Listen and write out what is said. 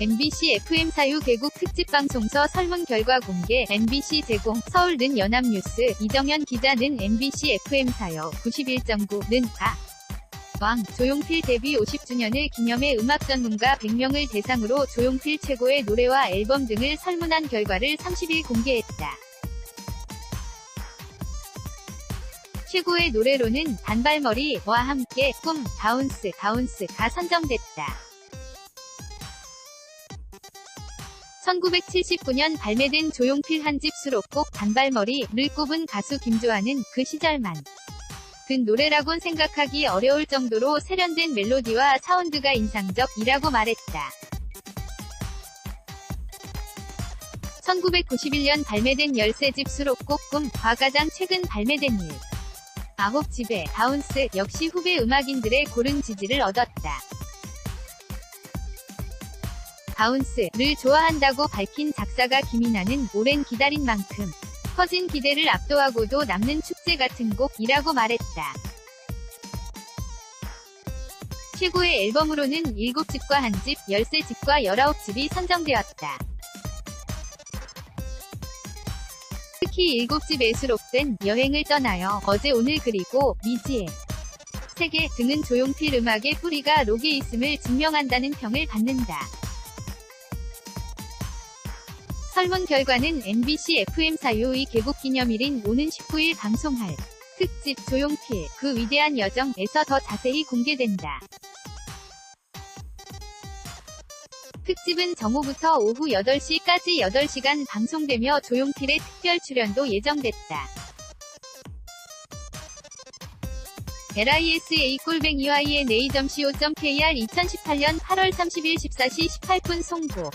MBC FM 사유 개국 특집 방송서 설문 결과 공개 MBC 제공 서울 는 연합뉴스 이정현 기자는 MBC FM 사요 91.9는 아. 왕 조용필 데뷔 50주년을 기념해 음악 전문가 100명을 대상으로 조용필 최고의 노래와 앨범 등을 설문한 결과를 30일 공개했다. 최고의 노래로는 단발머리와 함께 꿈, 바운스, 바운스가 선정됐다. 1979년 발매된 조용필 한 집 수록곡 단발머리를 꼽은 가수 김조아는 그 시절만 든 노래라곤 생각하기 어려울 정도로 세련된 멜로디와 사운드가 인상적이라고 말했다. 1991년 발매된 13집 수록곡 꿈 과 가장 최근 발매된 일. 9집의 바운스 역시 후배 음악인들의 고른 지지를 얻었다. 바운스를 좋아한다고 밝힌 작사가 김이나는 오랜 기다린 만큼 커진 기대를 압도하고도 남는 축제 같은 곡이라고 말했다. 최고의 앨범으로는 7집과 1집, 13집과 19집이 선정되었다. 특히 7집에 수록된 여행을 떠나요, 어제 오늘 그리고 미지의 세계 등은 조용필 음악의 뿌리가 록에 있음을 증명한다는 평을 받는다. 설문 결과는 MBC FM 사유의 개국 기념일인 오는 19일 방송할 특집 조용필 그 위대한 여정에서 더 자세히 공개된다. 특집은 정오부터 오후 8시까지 8시간 방송되며 조용필의 특별 출연도 예정됐다. LISA 꼴뱅이 YNA.co.kr 2018년 8월 30일 14시 18분 송부